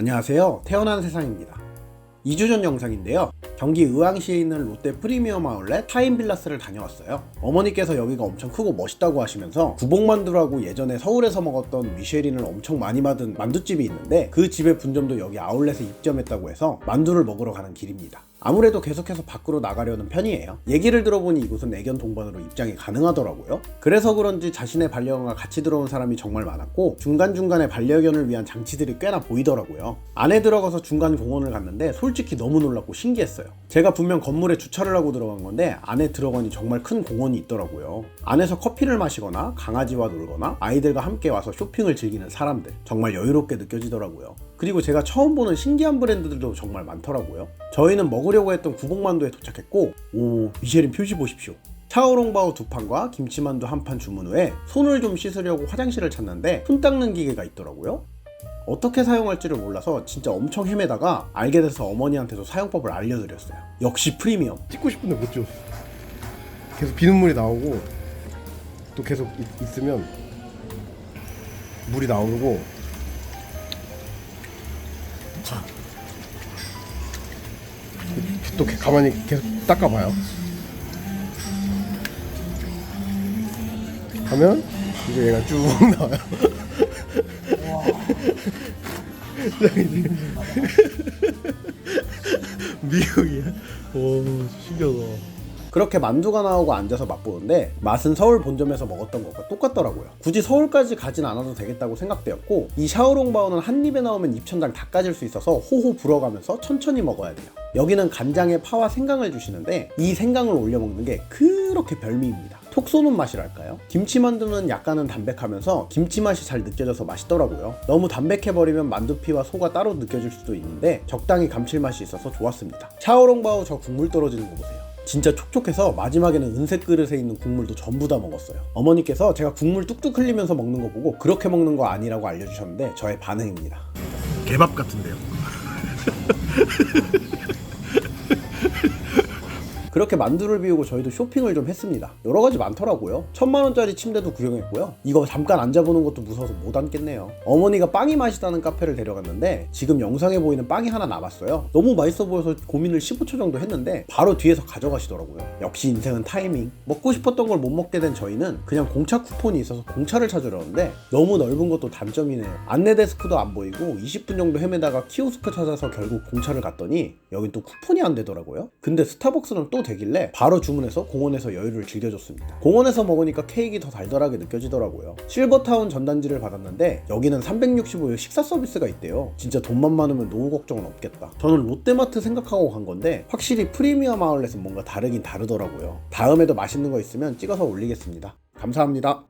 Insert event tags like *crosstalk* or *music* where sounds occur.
안녕하세요. 태어난 세상입니다. 2주 전 영상인데요. 경기 의왕시에 있는 롯데 프리미엄 아울렛 타임빌라스를 다녀왔어요. 어머니께서 여기가 엄청 크고 멋있다고 하시면서 구복만두라고 예전에 서울에서 먹었던 미쉐린을 엄청 많이 받은 만두집이 있는데 그 집의 분점도 여기 아울렛에 입점했다고 해서 만두를 먹으러 가는 길입니다. 아무래도 계속해서 밖으로 나가려는 편이에요. 얘기를 들어보니 이곳은 애견 동반으로 입장이 가능하더라고요. 그래서 그런지 자신의 반려견과 같이 들어온 사람이 정말 많았고 중간중간에 반려견을 위한 장치들이 꽤나 보이더라고요. 안에 들어가서 중간 공원을 갔는데 솔직히 너무 놀랍고 신기했어요. 제가 분명 건물에 주차를 하고 들어간 건데 안에 들어가니 정말 큰 공원이 있더라고요. 안에서 커피를 마시거나 강아지와 놀거나 아이들과 함께 와서 쇼핑을 즐기는 사람들 정말 여유롭게 느껴지더라고요. 그리고 제가 처음 보는 신기한 브랜드들도 정말 많더라고요. 저희는 먹 으려고 했던 구복만두에 도착했고 오 미쉐린 표시 보십시오. 차오롱바오 두 판과 김치만두 한 판 주문 후에 손을 좀 씻으려고 화장실을 찾는데 손 닦는 기계가 있더라고요. 어떻게 사용할지를 몰라서 진짜 엄청 헤매다가 알게 돼서 어머니한테도 사용법을 알려드렸어요. 역시 프리미엄. 찍고 싶은데 못 찍었어. 계속 비눗물이 나오고 또 계속 있, 있으면 물이 나오고 또 가만히 계속 닦아봐요. 하면 이제 얘가 쭉 나와요. *laughs* 미국이야. 오 신기하다. 그렇게 만두가 나오고 앉아서 맛보는데 맛은 서울 본점에서 먹었던 것과 똑같더라고요. 굳이 서울까지 가진 않아도 되겠다고 생각되었고 이 샤오롱바오는 한 입에 나오면 입천장 다 까질 수 있어서 호호 불어가면서 천천히 먹어야 돼요. 여기는 간장에 파와 생강을 주시는데 이 생강을 올려 먹는 게 그렇게 별미입니다. 톡 쏘는 맛이랄까요? 김치 만두는 약간은 담백하면서 김치 맛이 잘 느껴져서 맛있더라고요. 너무 담백해버리면 만두피와 소가 따로 느껴질 수도 있는데 적당히 감칠맛이 있어서 좋았습니다. 샤오롱바오 저 국물 떨어지는 거 보세요. 진짜 촉촉해서 마지막에는 은색 그릇에 있는 국물도 전부 다 먹었어요. 어머니께서 제가 국물 뚝뚝 흘리면서 먹는 거 보고 그렇게 먹는 거 아니라고 알려주셨는데 저의 반응입니다. 개밥 같은데요. *laughs* 그렇게 만두를 비우고 저희도 쇼핑을 좀 했습니다. 여러 가지 많더라고요. 천만 원짜리 침대도 구경했고요. 이거 잠깐 앉아보는 것도 무서워서 못 앉겠네요. 어머니가 빵이 맛있다는 카페를 데려갔는데 지금 영상에 보이는 빵이 하나 남았어요. 너무 맛있어 보여서 고민을 15초 정도 했는데 바로 뒤에서 가져가시더라고요. 역시 인생은 타이밍. 먹고 싶었던 걸 못 먹게 된 저희는 그냥 공차 쿠폰이 있어서 공차를 찾으려는데 너무 넓은 것도 단점이네요. 안내 데스크도 안 보이고 20분 정도 헤매다가 키오스크 찾아서 결국 공차를 갔더니 여긴 또 쿠폰이 안 되더라고요. 근데 스타벅스는 또 되길래 바로 주문해서 공원에서 여유를 즐겨줬습니다. 공원에서 먹으니까 케이크 더 달달하게 느껴지더라고요. 실버타운 전단지를 받았는데 여기는 365일 식사 서비스가 있대요. 진짜 돈만 많으면 노후 걱정은 없겠다. 저는 롯데마트 생각하고 간 건데 확실히 프리미엄 아울렛은 뭔가 다르긴 다르더라고요. 다음에도 맛있는 거 있으면 찍어서 올리겠습니다. 감사합니다.